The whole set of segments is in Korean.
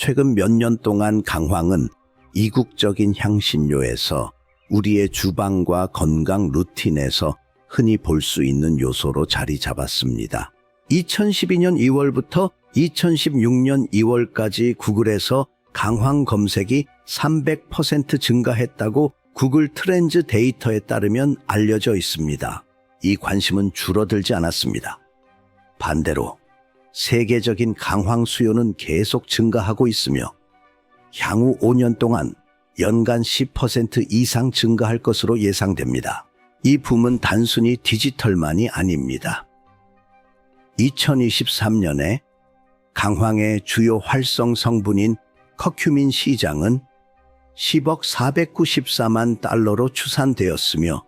최근 몇 년 동안 강황은 이국적인 향신료에서 우리의 주방과 건강 루틴에서 흔히 볼 수 있는 요소로 자리 잡았습니다. 2012년 2월부터 2016년 2월까지 구글에서 강황 검색이 300% 증가했다고 구글 트렌즈 데이터에 따르면 알려져 있습니다. 이 관심은 줄어들지 않았습니다. 반대로 세계적인 강황 수요는 계속 증가하고 있으며 향후 5년 동안 연간 10% 이상 증가할 것으로 예상됩니다. 이 붐은 단순히 디지털만이 아닙니다. 2023년에 강황의 주요 활성 성분인 커큐민 시장은 10억 494만 달러로 추산되었으며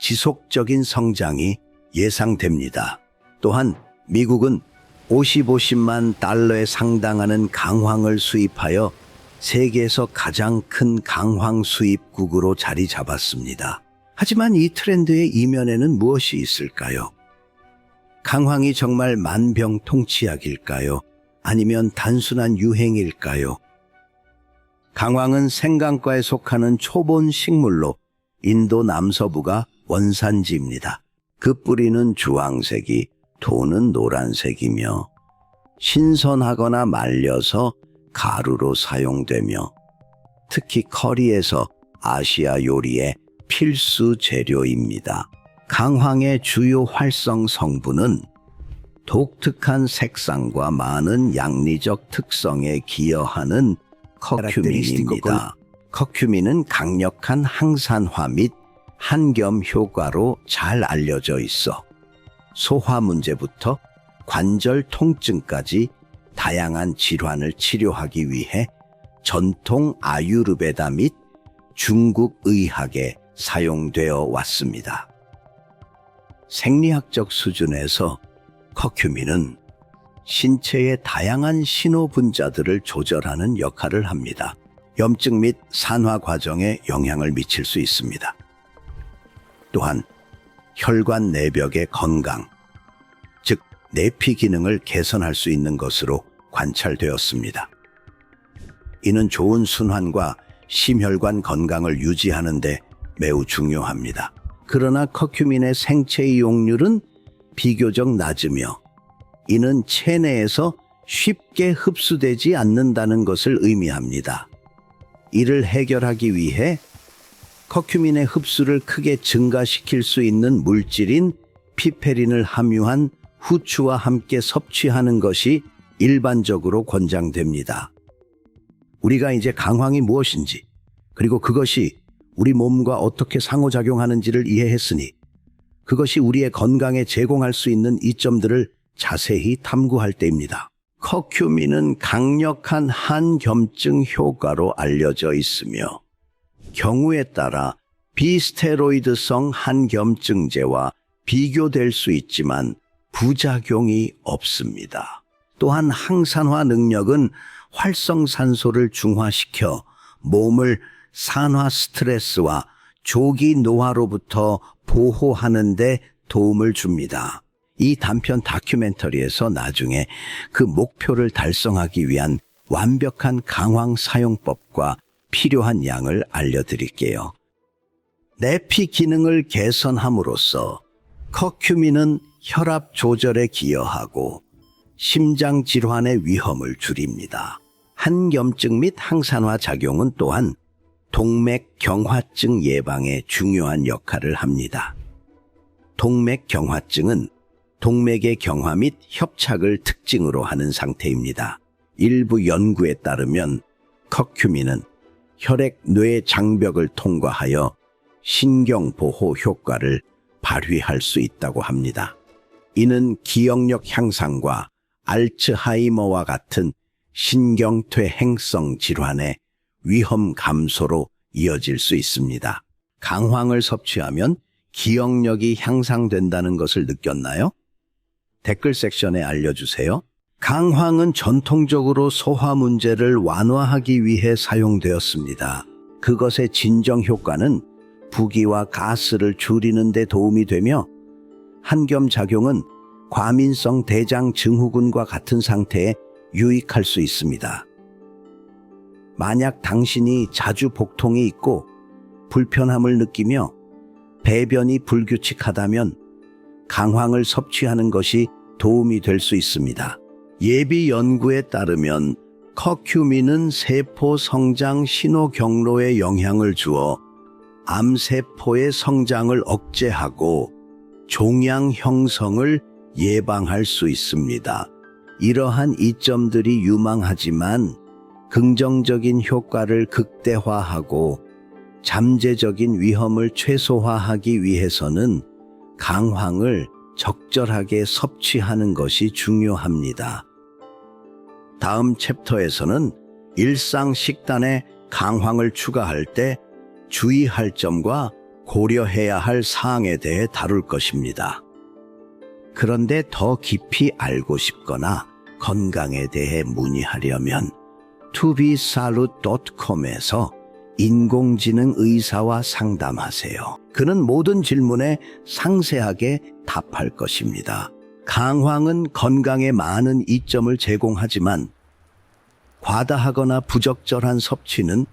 지속적인 성장이 예상됩니다. 또한 미국은 50, 50만 달러에 상당하는 강황을 수입하여 세계에서 가장 큰 강황 수입국으로 자리 잡았습니다. 하지만 이 트렌드의 이면에는 무엇이 있을까요? 강황이 정말 만병통치약일까요? 아니면 단순한 유행일까요? 강황은 생강과에 속하는 초본 식물로 인도 남서부가 원산지입니다. 그 뿌리는 주황색이 도는 노란색이며 신선하거나 말려서 가루로 사용되며 특히 커리에서 아시아 요리의 필수 재료입니다. 강황의 주요 활성 성분은 독특한 색상과 많은 양리적 특성에 기여하는 커큐민입니다. 커큐민은 강력한 항산화 및 한겸 효과로 잘 알려져 있어 소화 문제부터 관절 통증까지 다양한 질환을 치료하기 위해 전통 아유르베다 및 중국 의학에 사용되어 왔습니다. 생리학적 수준에서 커큐민은 신체의 다양한 신호 분자들을 조절하는 역할을 합니다. 염증 및 산화 과정에 영향을 미칠 수 있습니다. 또한 혈관 내벽의 건강, 즉 내피 기능을 개선할 수 있는 것으로 관찰되었습니다. 이는 좋은 순환과 심혈관 건강을 유지하는 데 매우 중요합니다. 그러나 커큐민의 생체 이용률은 비교적 낮으며 이는 체내에서 쉽게 흡수되지 않는다는 것을 의미합니다. 이를 해결하기 위해 커큐민의 흡수를 크게 증가시킬 수 있는 물질인 피페린을 함유한 후추와 함께 섭취하는 것이 일반적으로 권장됩니다. 우리가 이제 강황이 무엇인지, 그리고 그것이 우리 몸과 어떻게 상호작용하는지를 이해했으니 그것이 우리의 건강에 제공할 수 있는 이점들을 자세히 탐구할 때입니다. 커큐민은 강력한 한겸증 효과로 알려져 있으며 경우에 따라 비스테로이드성 한겸증제와 비교될 수 있지만 부작용이 없습니다. 또한 항산화 능력은 활성산소를 중화시켜 몸을 산화 스트레스와 조기 노화로부터 보호하는 데 도움을 줍니다. 이 단편 다큐멘터리에서 나중에 그 목표를 달성하기 위한 완벽한 강황 사용법과 필요한 양을 알려드릴게요. 내피 기능을 개선함으로써 커큐민은 혈압 조절에 기여하고 심장 질환의 위험을 줄입니다. 한겸증 및 항산화 작용은 또한 동맥 경화증 예방에 중요한 역할을 합니다. 동맥 경화증은 동맥의 경화 및 협착을 특징으로 하는 상태입니다. 일부 연구에 따르면 커큐민은 혈액 뇌 장벽을 통과하여 신경 보호 효과를 발휘할 수 있다고 합니다. 이는 기억력 향상과 알츠하이머와 같은 신경퇴 행성 질환의 위험 감소로 이어질 수 있습니다. 강황을 섭취하면 기억력이 향상된다는 것을 느꼈나요? 댓글 섹션에 알려주세요. 강황은 전통적으로 소화 문제를 완화하기 위해 사용되었습니다. 그것의 진정 효과는 부기와 가스를 줄이는 데 도움이 되며 한겸 작용은 과민성 대장 증후군과 같은 상태에 유익할 수 있습니다. 만약 당신이 자주 복통이 있고 불편함을 느끼며 배변이 불규칙하다면 강황을 섭취하는 것이 도움이 될 수 있습니다. 예비 연구에 따르면 커큐민은 세포 성장 신호 경로에 영향을 주어 암세포의 성장을 억제하고 종양 형성을 예방할 수 있습니다. 이러한 이점들이 유망하지만 긍정적인 효과를 극대화하고 잠재적인 위험을 최소화하기 위해서는 강황을 적절하게 섭취하는 것이 중요합니다. 다음 챕터에서는 일상 식단에 강황을 추가할 때 주의할 점과 고려해야 할 사항에 대해 다룰 것입니다. 그런데 더 깊이 알고 싶거나 건강에 대해 문의하려면 tobesalud.com에서 인공지능 의사와 상담하세요. 그는 모든 질문에 상세하게 답할 것입니다. 강황은 건강에 많은 이점을 제공하지만 과다하거나 부적절한 섭취는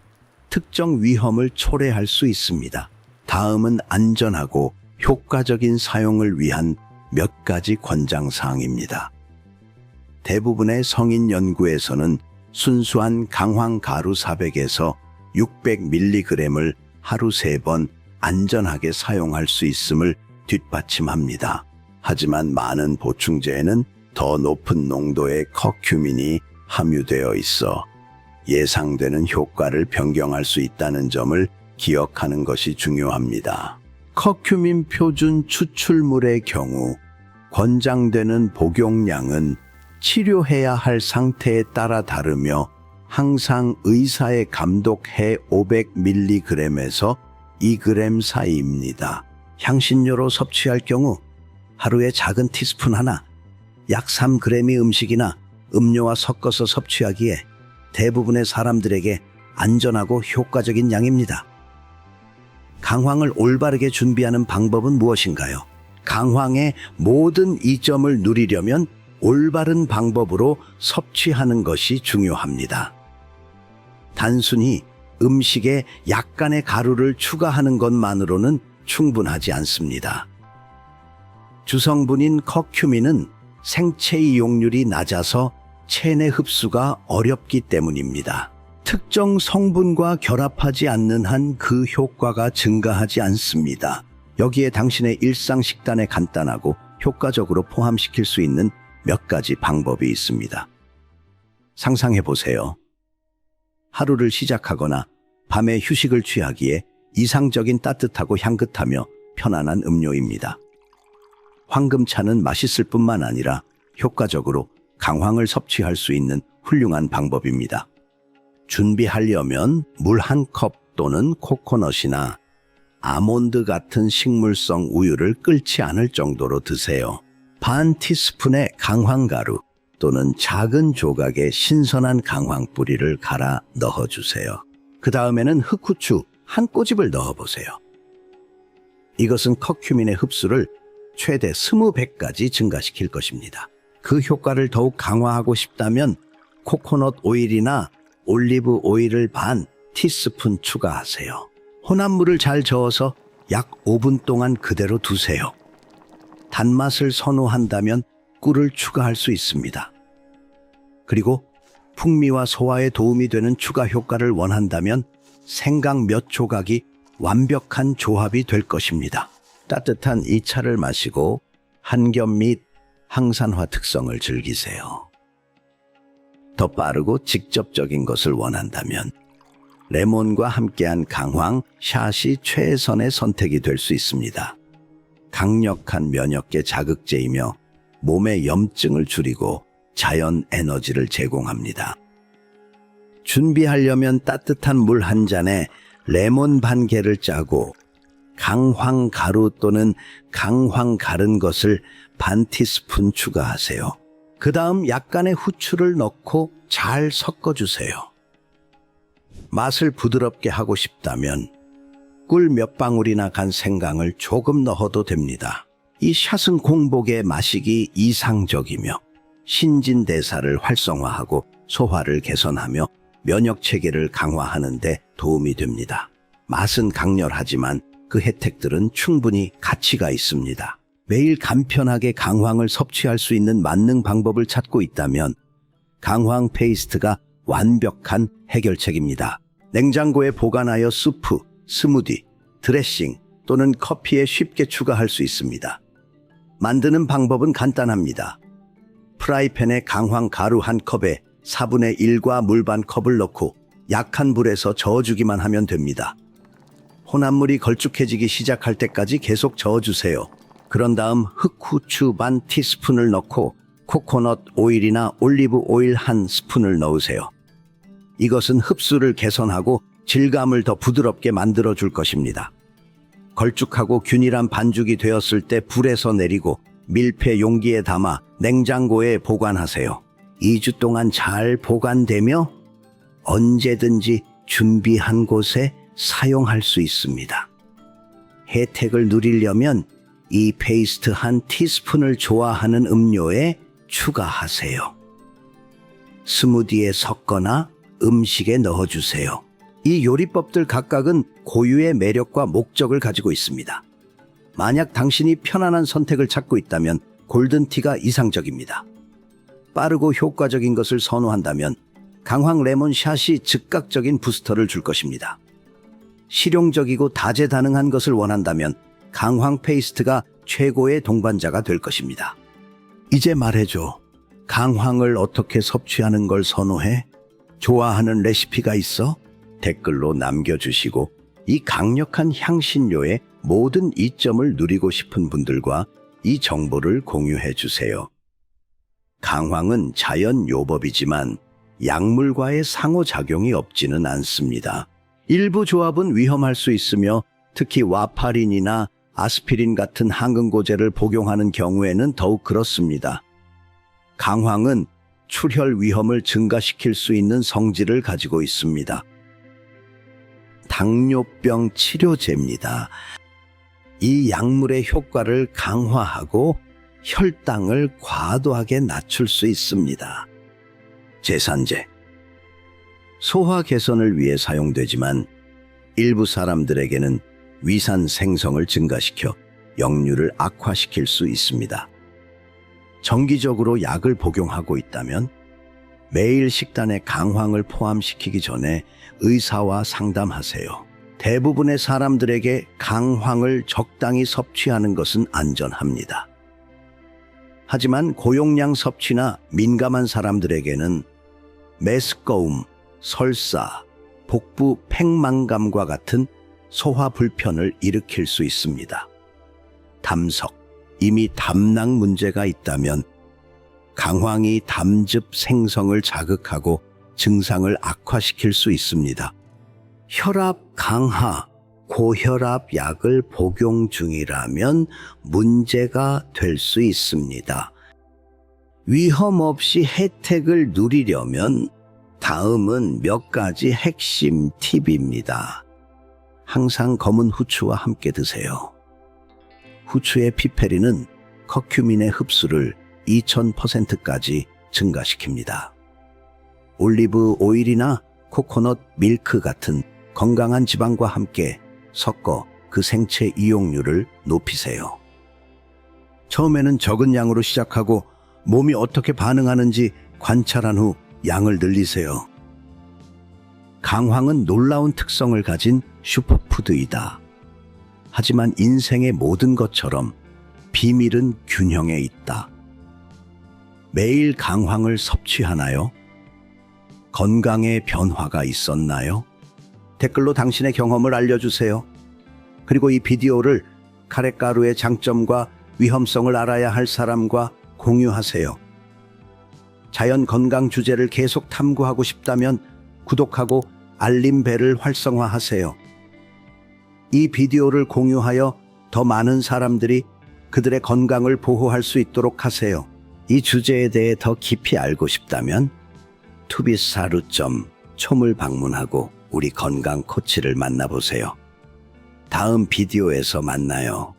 특정 위험을 초래할 수 있습니다. 다음은 안전하고 효과적인 사용을 위한 몇 가지 권장사항입니다. 대부분의 성인 연구에서는 순수한 강황 가루 400에서 600mg을 하루 3번 안전하게 사용할 수 있음을 뒷받침합니다. 하지만 많은 보충제에는 더 높은 농도의 커큐민이 함유되어 있어 예상되는 효과를 변경할 수 있다는 점을 기억하는 것이 중요합니다. 커큐민 표준 추출물의 경우 권장되는 복용량은 치료해야 할 상태에 따라 다르며 항상 의사의 감독해 500mg에서 2g 사이입니다. 향신료로 섭취할 경우 하루에 작은 티스푼 하나, 약 3g의 음식이나 음료와 섞어서 섭취하기에 대부분의 사람들에게 안전하고 효과적인 양입니다. 강황을 올바르게 준비하는 방법은 무엇인가요? 강황의 모든 이점을 누리려면 올바른 방법으로 섭취하는 것이 중요합니다. 단순히 음식에 약간의 가루를 추가하는 것만으로는 충분하지 않습니다. 주성분인 커큐민은 생체 이용률이 낮아서 체내 흡수가 어렵기 때문입니다. 특정 성분과 결합하지 않는 한 그 효과가 증가하지 않습니다. 여기에 당신의 일상 식단에 간단하고 효과적으로 포함시킬 수 있는 몇 가지 방법이 있습니다. 상상해 보세요. 하루를 시작하거나 밤에 휴식을 취하기에 이상적인 따뜻하고 향긋하며 편안한 음료입니다. 황금차는 맛있을 뿐만 아니라 효과적으로 강황을 섭취할 수 있는 훌륭한 방법입니다. 준비하려면 물 한 컵 또는 코코넛이나 아몬드 같은 식물성 우유를 끓지 않을 정도로 드세요. 반 티스푼의 강황가루 또는 작은 조각의 신선한 강황 뿌리를 갈아 넣어주세요. 그 다음에는 흑후추 한 꼬집을 넣어보세요. 이것은 커큐민의 흡수를 최대 20배까지 증가시킬 것입니다. 그 효과를 더욱 강화하고 싶다면 코코넛 오일이나 올리브 오일을 반 티스푼 추가하세요. 혼합물을 잘 저어서 약 5분 동안 그대로 두세요. 단맛을 선호한다면 꿀을 추가할 수 있습니다. 그리고 풍미와 소화에 도움이 되는 추가 효과를 원한다면 생강 몇 조각이 완벽한 조합이 될 것입니다. 따뜻한 이 차를 마시고 한겹 및 항산화 특성을 즐기세요. 더 빠르고 직접적인 것을 원한다면 레몬과 함께한 강황 샷이 최선의 선택이 될 수 있습니다. 강력한 면역계 자극제이며 몸의 염증을 줄이고 자연 에너지를 제공합니다. 준비하려면 따뜻한 물 한 잔에 레몬 반 개를 짜고 강황 가루 또는 강황 가른 것을 반 티스푼 추가하세요. 그 다음 약간의 후추를 넣고 잘 섞어주세요. 맛을 부드럽게 하고 싶다면 꿀 몇 방울이나 간 생강을 조금 넣어도 됩니다. 이 샷은 공복에 마시기 이상적이며 신진대사를 활성화하고 소화를 개선하며 면역 체계를 강화하는 데 도움이 됩니다. 맛은 강렬하지만 그 혜택들은 충분히 가치가 있습니다. 매일 간편하게 강황을 섭취할 수 있는 만능 방법을 찾고 있다면 강황 페이스트가 완벽한 해결책입니다. 냉장고에 보관하여 수프, 스무디, 드레싱 또는 커피에 쉽게 추가할 수 있습니다. 만드는 방법은 간단합니다. 프라이팬에 강황 가루 한 컵에 4분의 1과 물 반 컵을 넣고 약한 불에서 저어주기만 하면 됩니다. 혼합물이 걸쭉해지기 시작할 때까지 계속 저어주세요. 그런 다음 흑후추 반 티스푼을 넣고 코코넛 오일이나 올리브 오일 한 스푼을 넣으세요. 이것은 흡수를 개선하고 질감을 더 부드럽게 만들어 줄 것입니다. 걸쭉하고 균일한 반죽이 되었을 때 불에서 내리고 밀폐 용기에 담아 냉장고에 보관하세요. 2주 동안 잘 보관되며 언제든지 준비한 곳에 사용할 수 있습니다. 혜택을 누리려면 이 페이스트 한 티스푼을 좋아하는 음료에 추가하세요. 스무디에 섞거나 음식에 넣어주세요. 이 요리법들 각각은 고유의 매력과 목적을 가지고 있습니다. 만약 당신이 편안한 선택을 찾고 있다면 골든티가 이상적입니다. 빠르고 효과적인 것을 선호한다면 강황 레몬 샷이 즉각적인 부스터를 줄 것입니다. 실용적이고 다재다능한 것을 원한다면 강황 페이스트가 최고의 동반자가 될 것입니다. 이제 말해줘. 강황을 어떻게 섭취하는 걸 선호해? 좋아하는 레시피가 있어? 댓글로 남겨주시고 이 강력한 향신료의 모든 이점을 누리고 싶은 분들과 이 정보를 공유해 주세요. 강황은 자연 요법이지만 약물과의 상호작용이 없지는 않습니다. 일부 조합은 위험할 수 있으며 특히 와파린이나 아스피린 같은 항응고제를 복용하는 경우에는 더욱 그렇습니다. 강황은 출혈 위험을 증가시킬 수 있는 성질을 가지고 있습니다. 당뇨병 치료제입니다. 이 약물의 효과를 강화하고 혈당을 과도하게 낮출 수 있습니다. 제산제. 소화 개선을 위해 사용되지만 일부 사람들에게는 위산 생성을 증가시켜 역류를 악화시킬 수 있습니다. 정기적으로 약을 복용하고 있다면 매일 식단에 강황을 포함시키기 전에 의사와 상담하세요. 대부분의 사람들에게 강황을 적당히 섭취하는 것은 안전합니다. 하지만 고용량 섭취나 민감한 사람들에게는 메스꺼움, 설사, 복부 팽만감과 같은 소화 불편을 일으킬 수 있습니다. 담석, 이미 담낭 문제가 있다면 강황이 담즙 생성을 자극하고 증상을 악화시킬 수 있습니다. 혈압 강하, 고혈압 약을 복용 중이라면 문제가 될 수 있습니다. 위험 없이 혜택을 누리려면 다음은 몇 가지 핵심 팁입니다. 항상 검은 후추와 함께 드세요. 후추의 피페린은 커큐민의 흡수를 2000%까지 증가시킵니다. 올리브 오일이나 코코넛 밀크 같은 건강한 지방과 함께 섞어 그 생체 이용률을 높이세요. 처음에는 적은 양으로 시작하고 몸이 어떻게 반응하는지 관찰한 후 양을 늘리세요. 강황은 놀라운 특성을 가진 슈퍼푸드이다. 하지만 인생의 모든 것처럼 비밀은 균형에 있다. 매일 강황을 섭취하나요? 건강에 변화가 있었나요? 댓글로 당신의 경험을 알려주세요. 그리고 이 비디오를 카레가루의 장점과 위험성을 알아야 할 사람과 공유하세요. 자연 건강 주제를 계속 탐구하고 싶다면 구독하고 알림 벨을 활성화하세요. 이 비디오를 공유하여 더 많은 사람들이 그들의 건강을 보호할 수 있도록 하세요. 이 주제에 대해 더 깊이 알고 싶다면 투비사루 점 촘을 방문하고 우리 건강 코치를 만나보세요. 다음 비디오에서 만나요.